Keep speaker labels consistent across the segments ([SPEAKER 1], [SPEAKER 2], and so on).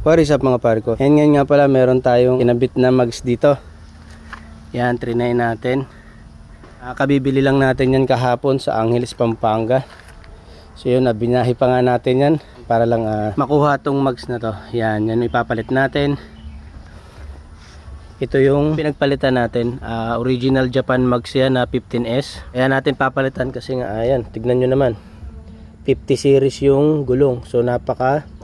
[SPEAKER 1] What is up mga pare ko? Yan ngayon nga pala meron tayong kinabit na mags dito. Yan, trinay natin. Ah, kabibili lang natin yan kahapon sa Angeles, Pampanga. So yun, ah, binahi pa nga natin yan para lang ah, makuha tong mags na to. Yan, yan ipapalit natin. Ito yung pinagpalitan natin. Ah, original Japan mags yan na 15S. Kaya natin papalitan kasi nga, ayan, tignan nyo naman. 50 series yung gulong. So napaka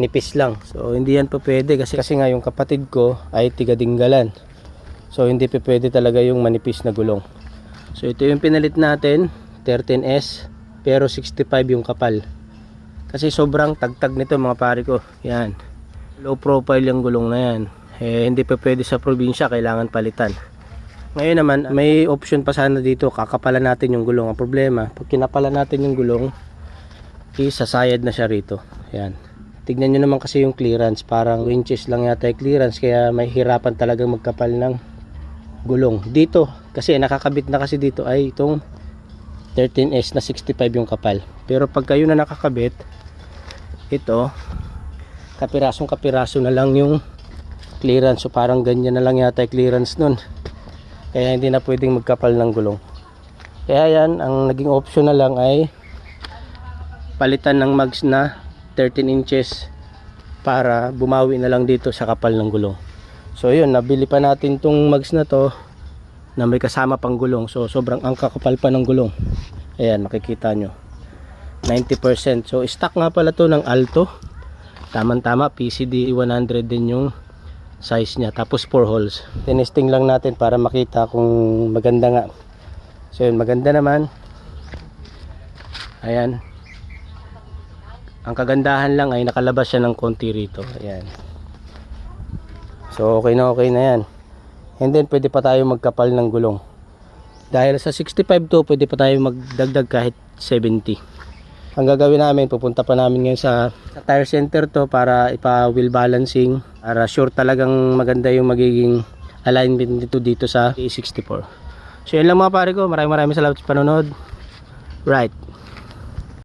[SPEAKER 1] nipis lang. So hindi yan pa pwede kasi kasi nga yung kapatid ko ay tigadinggalan. So hindi pa pwede talaga yung manipis na gulong. So ito yung pinalit natin, 13S, pero 65 yung kapal. Kasi sobrang tagtag nito mga pare ko. Yan. Low profile yung gulong na yan. Eh, hindi pa pwede sa probinsya, kailangan palitan. Ngayon naman, may option pa sana dito, kakapalan natin yung gulong. Ang problema, pag kinapalan natin yung gulong, isasayad na siya rito. Yan. Tignan nyo naman kasi yung clearance, parang inches lang yata yung clearance, kaya may hirapan talagang magkapal ng gulong. Dito, kasi nakakabit na kasi dito ay itong 13S na 65 yung kapal. Pero pag kayo na nakakabit, ito, kapirasong kapiraso na lang yung clearance. So parang ganyan na lang yata yung clearance nun. Kaya hindi na pwedeng magkapal ng gulong. Kaya yan, ang naging option na lang ay palitan ng mags na 13 inches para bumawi na lang dito sa kapal ng gulong. So yun, nabili pa natin tong mags na to na may kasama pang gulong. So sobrang ang kakapal pa ng gulong. Ayan, makikita nyo. 90%. So stock nga pala to ng Alto. Tama-tama, PCD 100 din yung size niya. Tapos 4 holes. Tinesting lang natin para makita kung maganda nga. So yun, maganda naman. Ayan. Ang kagandahan lang ay nakalabas siya ng konti rito. Ayan. So okay na okay na yan. And then pwede pa tayo magkapal ng gulong. Dahil sa 65 to, pwede pa tayo magdagdag kahit 70. Ang gagawin namin, pupunta pa namin ngayon sa, sa tire center to para ipa wheel balancing. Para sure talagang maganda yung magiging alignment nito dito sa E64. So yun lang mga pare ko. Maraming maraming salamat sa panonood. Right.